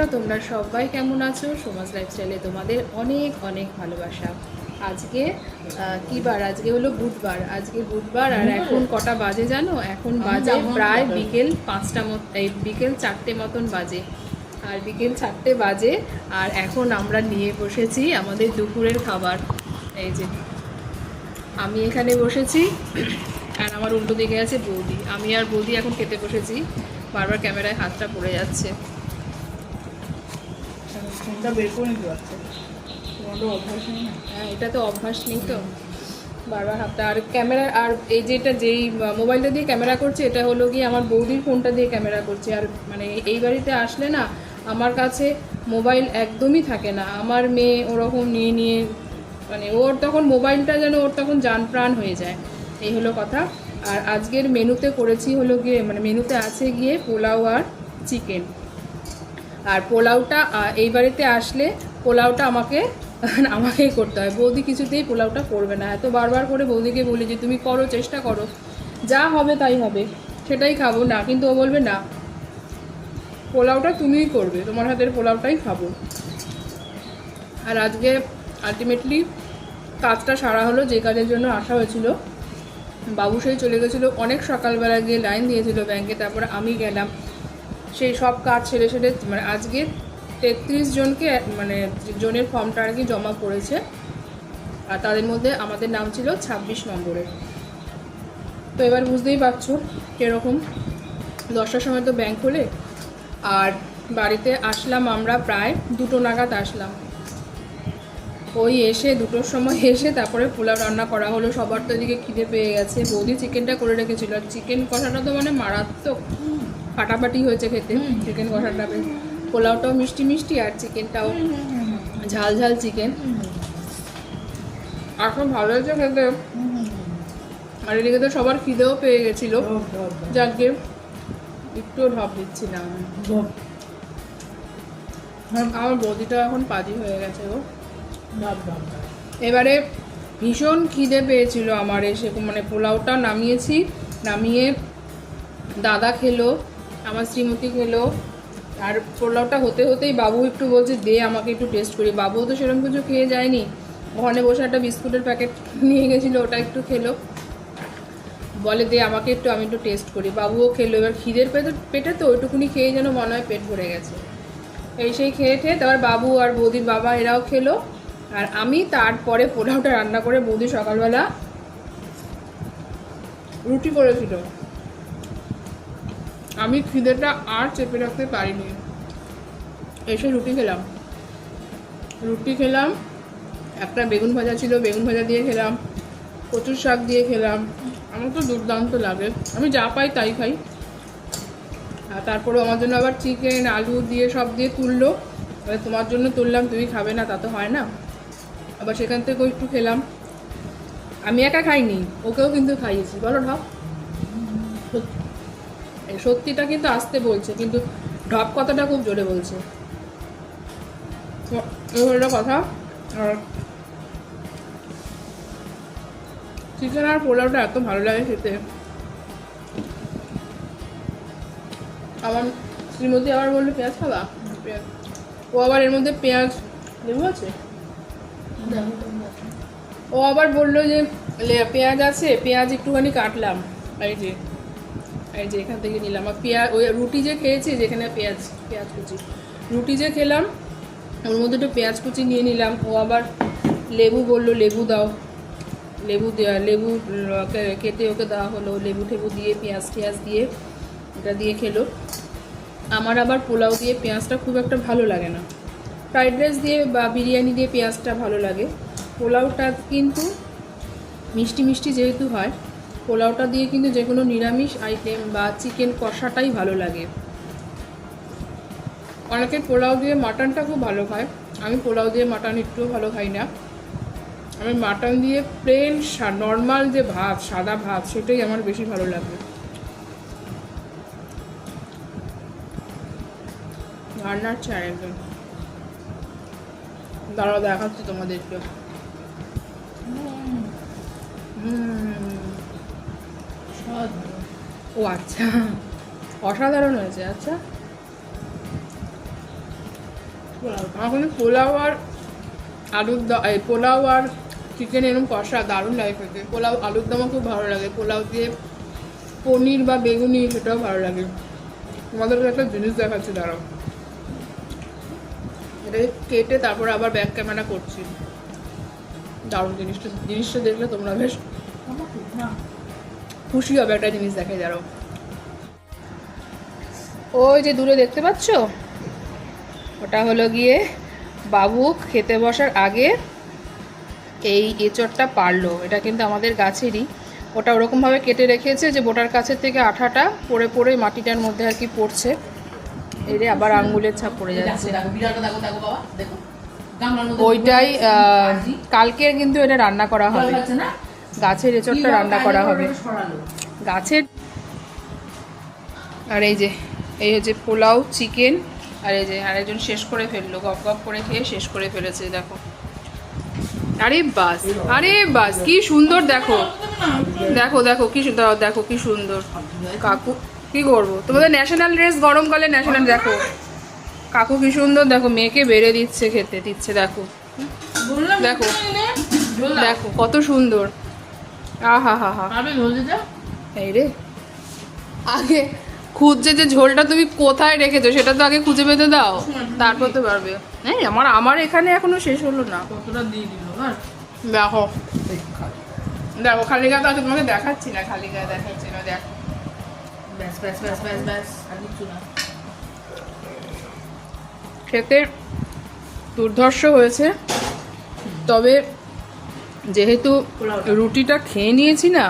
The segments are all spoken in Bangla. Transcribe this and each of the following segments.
বন্ধুরা তোমরা সবাই কেমন আছো? সমাজ লাইফস্টাইলে তোমাদের অনেক অনেক ভালোবাসা। আজকে কি বার? আজকে হলো বুধবার। আজকে বুধবার আর এখন কটা বাজে জানো? এখন বাজে প্রায় বিকেল পাঁচটা মত এই বিকেল চারটে মতন বাজে। আর বিকেল চারটে বাজে আর এখন আমরা নিয়ে বসেছি আমাদের দুপুরের খাবার। এই যে আমি এখানে বসেছি আর আমার উল্টো দিকে আছে বৌদি। আমি আর বৌদি এখন খেতে বসেছি। বারবার ক্যামেরায় হাতটা পড়ে যাচ্ছে। ফোনটা বের করে নিতে পারছে। তোমাদের অভ্যাস নেই হ্যাঁ এটা তো অভ্যাস নেই তো। বারবার হাতটা আর ক্যামেরা আর এই যেটা যেই মোবাইলটা দিয়ে ক্যামেরা করছে, এটা হলো কি আমার বৌদির ফোনটা দিয়ে ক্যামেরা করছে। আর মানে এই বাড়িতে আসলে না, আমার কাছে মোবাইল একদমই থাকে না। আমার মেয়ে ওরকম নিয়ে নিয়ে মানে ওর তখন মোবাইলটা যেন ওর তখন যান প্রাণ হয়ে যায়। এই হলো কথা। আর আজকের মেনুতে করেছি হলো গিয়ে মানে মেনুতে আছে গিয়ে পোলাও আর চিকেন। আর পোলাওটা এই বাড়িতে আসলে পোলাওটা আমাকে, আমাকেই করতে হয়। বৌদি কিছুতেই পোলাওটা করবে না। এত বারবার করে বৌদিকে বলি যে, তুমি করো, চেষ্টা করো। যা হবে তাই হবে। সেটাই খাব না। কিন্তু ও বলবে, না। পোলাওটা তুমিই করবে। তোমার হাতের পোলাওটাই খাব। আর আজকে আলটিমেটলি কাজটা সারা হলো যে কাজের জন্য আসা হয়েছিল। বাবু সেই চলে গেছিল। অনেক সকালবেলা গিয়ে লাইন দিয়েছিল ব্যাংকে তারপর আমি গেলাম। সেই সব কাজ ছেড়ে ছেড়ে মানে আজকে তেত্রিশ জনকে মানে জনের ফর্মটা আর কি জমা পড়েছে আর তাদের মধ্যে আমাদের নাম ছিল ছাব্বিশ নম্বরে। তো এবার বুঝতেই পারছ কীরকম। দশটার সময় তো ব্যাংক খোলে আর বাড়িতে আসলাম আমরা প্রায় দুটো নাগাদ আসলাম। ওই এসে দুটোর সময় এসে তারপরে পোলাও রান্না করা হলো। সবার তো এদিকে খিদে পেয়ে গেছে। বৌদি চিকেনটা করে রেখেছিল। আর চিকেন কষাটা তো মানে মারাত্মক। ফাটাফাটি হয়েছে খেতে। চিকেন কষাটা বেশ। পোলাওটাও মিষ্টি মিষ্টি আর চিকেনটাও ঝাল ঝাল চিকেন এখন ভালো হয়েছে খেতে। আর এদিকে তো সবার খিদেও পেয়ে গেছিল। যাকে একটুও ঢপ দিচ্ছি না আমার বৌদিটা এখন পাজি হয়ে গেছে ঢপ। এবারে ভীষণ খিদে পেয়েছিল আমার এসে। মানে পোলাওটা নামিয়েছি নামিয়ে দাদা খেলো। আমার শ্রীমতী খেলো আর পোলাওটা হতে হতেই বাবু একটু বলছে, দে আমাকে একটু টেস্ট করি বাবুও তো সেরকম কিছু খেয়ে যায়নি। ওখানে বসে একটা বিস্কুটের প্যাকেট নিয়ে গেছিল, ওটা একটু খেলো। বলে, দে আমাকে একটু, আমি একটু টেস্ট করি। বাবুও খেলো। এবার খিদের পেটে পেটে তো ওইটুকুনি খেয়ে যেন মনে হয় পেট ভরে গেছে। এই সেই খেয়ে খেয়ে তারপর বাবু আর বৌদির বাবা এরাও খেলো। আর আমি তারপরে পোলাওটা রান্না করে বৌদি সকালবেলা রুটি করেছিল। আমি খিদেটা আর চেপে রাখতে পারিনি। এসে রুটি খেলাম। রুটি খেলাম, একটা বেগুন ভাজা ছিল, বেগুন ভাজা দিয়ে খেলাম, কচুর শাক দিয়ে খেলাম। আমার তো দুর্দান্ত লাগে। আমি যা পাই তাই খাই। আর তারপরে আমার জন্য আবার চিকেন আলু দিয়ে সব দিয়ে তুললো। এবার তোমার জন্য তুললাম, তুমি খাবে না, তা তো হয় না। আবার সেখান থেকেও একটু খেলাম। আমি একা খাইনি, ওকেও কিন্তু খাইয়েছি। বলো এই সত্যিটা কিন্তু আসতে বলছে, কিন্তু ঢপ কথাটা খুব জোরে বলছে। কথা, আর চিকেন আর পোলাওটা এত ভালো লাগে খেতে। আমার শ্রীমতী আবার বলল পেঁয়াজ খাবা? পেঁয়াজ। ও আবার এর মধ্যে পেঁয়াজ লেবু আছে? ও আবার বলল যে পেঁয়াজ আছে, পেঁয়াজ একটুখানি কাটলাম, এই যে। এই যে এখান থেকে নিলাম। আর পেঁয়াজ, ওই রুটি যে খেয়েছি, যেখানে পেঁয়াজ পেঁয়াজ কুচি। রুটি যে খেলাম, ওর মধ্যে একটু পেঁয়াজ কুচি নিয়ে নিলাম। ও আবার লেবু বলল, লেবু দাও। লেবু দেওয়া লেবু কেটে ওকে দেওয়া হলো। লেবু টেবু দিয়ে, পেঁয়াজ টেয়াজ দিয়ে, এটা দিয়ে খেলো। আমার আবার পোলাও দিয়ে পেঁয়াজটা খুব একটা ভালো লাগে না। ফ্রাইড রাইস দিয়ে বা বিরিয়ানি দিয়ে পেঁয়াজটা ভালো লাগে। পোলাওটা কিন্তু মিষ্টি মিষ্টি যেহেতু হয় পোলাওটা দিয়ে কিন্তু যে কোনো নিরামিষ আইটেম বা চিকেন কষাটাই ভালো লাগে। অনেকে পোলাও দিয়ে মাটনটা খুব ভালো খায়। আমি পোলাও দিয়ে মাটন একটুও ভালো খাই না। আমি মাটন দিয়ে প্লেন নর্মাল যে ভাত সাদা ভাত সেটাই আমার বেশি ভালো লাগে। রান্নার চায় একদম। দাঁড়াও, দেখাচ্ছি তোমাদেরকে হুম। ও আচ্ছা অসাধারণ হয়েছে আচ্ছা। আমার পোলাও আর আলুর দম পোলাও আর চিকেন এরকম কষা দারুণ লাগে খেতে পোলাও, আলুর দমও খুব ভালো লাগে পোলাও দিয়ে পনির বা বেগুনি সেটাও ভালো লাগে তোমাদেরকে একটা জিনিস দেখাচ্ছি, দাঁড়াও এটা কেটে তারপর আবার ব্যাক ক্যামেরা করছি দারুণ জিনিসটা জিনিসটা দেখলে তোমরা বেশ। খুশি হবে একটা জিনিস দেখে দাঁড়াও। ওই যে দূরে দেখতে পাচ্ছ? ওটা হলো গিয়ে বাবু খেতে বসার আগে এই এঁচড়টা পারল। এটা কিন্তু আমাদের গাছেরই। ওটা ওরকমভাবে কেটে রেখেছে যে বোটার কাছের থেকে আঠাটা পড়ে পড়ে মাটিটার মধ্যে আর কি পড়ছে। এই রে আবার আঙ্গুলের ছাপ পড়ে যাচ্ছে। ওইটাই আহ, কালকে কিন্তু এটা রান্না করা হবে। না? গাছের এঁচড়টা রান্না করা হবে? গাছের আর এই যে এই হচ্ছে পোলাও চিকেন আর এই যে আরেকজন শেষ করে ফেলল গপ গপ করে খেয়ে শেষ করে ফেলেছে দেখো। আরে বাস আরে বাস কি সুন্দর দেখো। দেখো দেখো কি সুন্দর দেখো কি সুন্দর। কাকু কি করব? তোমাদের ন্যাশনাল ড্রেস গরমকালে ন্যাশনাল দেখো। কাকু কি সুন্দর দেখো মেয়েকে বেড়ে দিচ্ছে খেতে দিচ্ছে দেখো। দেখো। দেখো কত সুন্দর। এই রে। আগে খুঁজছে যে ঝোলটা তুমি কোথায় রেখেছো সেটা তো আগে খুঁজে পেতে দাও। তারপর তো পারবে। এই আমার আমার এখানে এখনও শেষ হলো না। কতটা দিয়ে দিল? দেখো। দেখো খালি। গায়ে তো তোমাকে দেখাচ্ছি না খালি গায়ে দেখাচ্ছি না দেখো। ব্যাস, ব্যাস, ব্যাস, ব্যাস, ব্যাস, আর কিচ্ছু না। খেতে দুর্ধর্ষ হয়েছে। তবে যেহেতু রুটিটা খেয়ে নিয়েছি না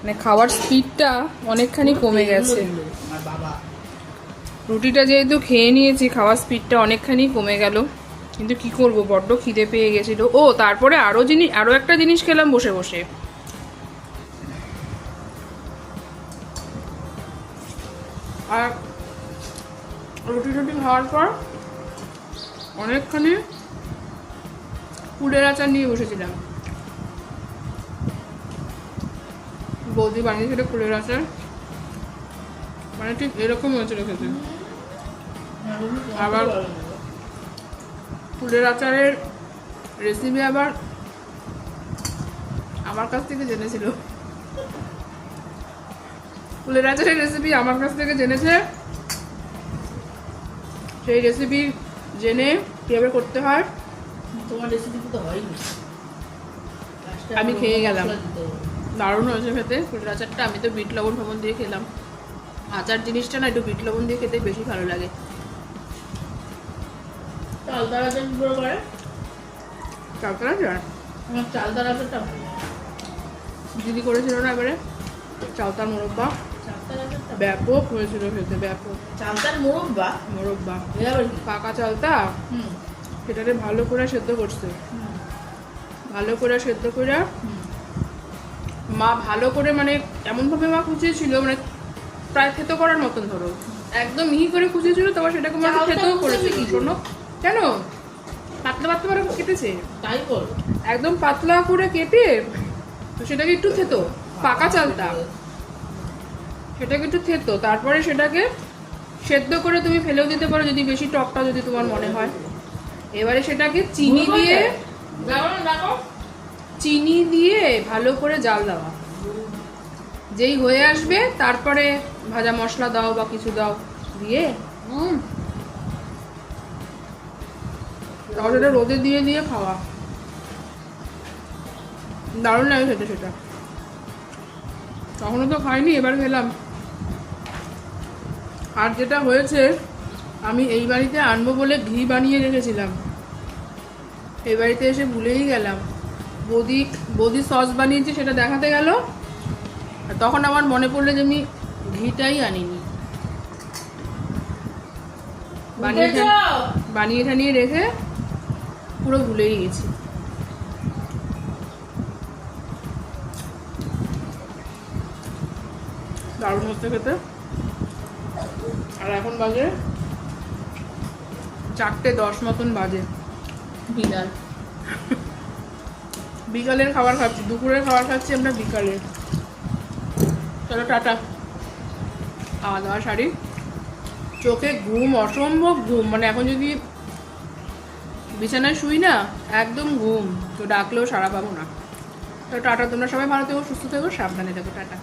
মানে খাওয়ার স্পিডটা অনেকখানি কমে গেছে। রুটিটা যেহেতু খেয়ে নিয়েছি, খাওয়ার স্পিডটা অনেকখানি কমে গেল। কিন্তু কি করব, বড্ড খিদে পেয়ে গেছিল। ও, তারপরে আরও জিনিস আরও একটা জিনিস খেলাম বসে বসে। আর রুটি টুটি খাওয়ার পর অনেকখানি কুলের আচার নিয়ে বসেছিলাম। বৌদি বানিয়েছিল ফুলের আচার। মানে ঠিক এরকম হয়েছিল খেতে। আবার ফুলের আচারের রেসিপি আবার আমার কাছ থেকে জেনেছিল। ফুলের আচারের রেসিপি আমার কাছ থেকে জেনেছে। সেই রেসিপি জেনে কীভাবে করতে হয়। তোমার রেসিপি তো হয়নি। আমি খেয়ে গেলাম। দারুণ হয়েছে খেতে। ফুলের আচারটা আমি তো বিট লবণ ফবন দিয়ে খেলাম। আচার জিনিসটা না একটু বিট লবণ দিয়ে খেতে বেশি ভালো লাগে। চাল দাঁড়াতে কি করে করে? চালতার আচার? আমার দিদি করেছিল না এবারে? চালতার মোরব্বা। ব্যাপক হয়েছিল খেতে ব্যাপক। চালতার মুরব্বা? মোরব্বা। পাকা চালতা? সেটাকে ভালো করে সেদ্ধ করছে। ভালো করে সেদ্ধ করে। মা ভালো করে মানে এমনভাবে মা কুচিয়েছিল মানে প্রায় থেতো করার মতন ধরো। একদম মিহি করে কুচিয়েছিল তারপর সেটাকে মা চালটা করেছে। কি? শোনো কেন পাতলা পাতলা করে কেটেছে। তাই কর একদম পাতলা করে কেটে তো সেটাকে একটু থেতো পাকা চালতা সেটাকে একটু থেতো তারপরে সেটাকে সেদ্ধ করে তুমি ফেলেও দিতে পারো যদি বেশি টকটা যদি তোমার মনে হয়। এবারে সেটাকে চিনি দিয়ে চিনি দিয়ে ভালো করে জাল দেওয়া। যেই হয়ে আসবে, তারপরে ভাজা মশলা দাও বা কিছু দাও দিয়ে তারপর সেটা রোদে দিয়ে দিয়ে খাওয়া। দারুণ লাগে খেতে সেটা। তখনও তো খাইনি, এবার খেলাম। আর যেটা হয়েছে, আমি এই বাড়িতে আনব বলে ঘি বানিয়ে রেখেছিলাম। এই বাড়িতে এসে ভুলেই গেলাম। বৌদি বৌদি সস বানিয়েছে সেটা দেখাতে গেল। আর তখন আমার মনে পড়ল যে আমি ঘিটাই আনিনি। বানিয়ে? বানিয়ে ঠানিয়ে রেখে পুরো ভুলেই গেছি দারুণ হচ্ছে খেতে। আর এখন বাজে চারটে দশ মতন বাজে। বিড়াল। বিকালের খাবার খাচ্ছি, দুপুরের খাবার খাচ্ছি আমরা বিকালে চলো, টাটা। খাওয়া দাওয়া শাড়ি চোখে ঘুম, অসম্ভব ঘুম। মানে এখন যদি বিছানায় শুই না, একদম ঘুম। তো ডাকলেও সারা পাবো না। তো টাটা, তোমরা সবাই ভালো থেকো, সুস্থ থেকো, সাবধানে থেকো। টাটা।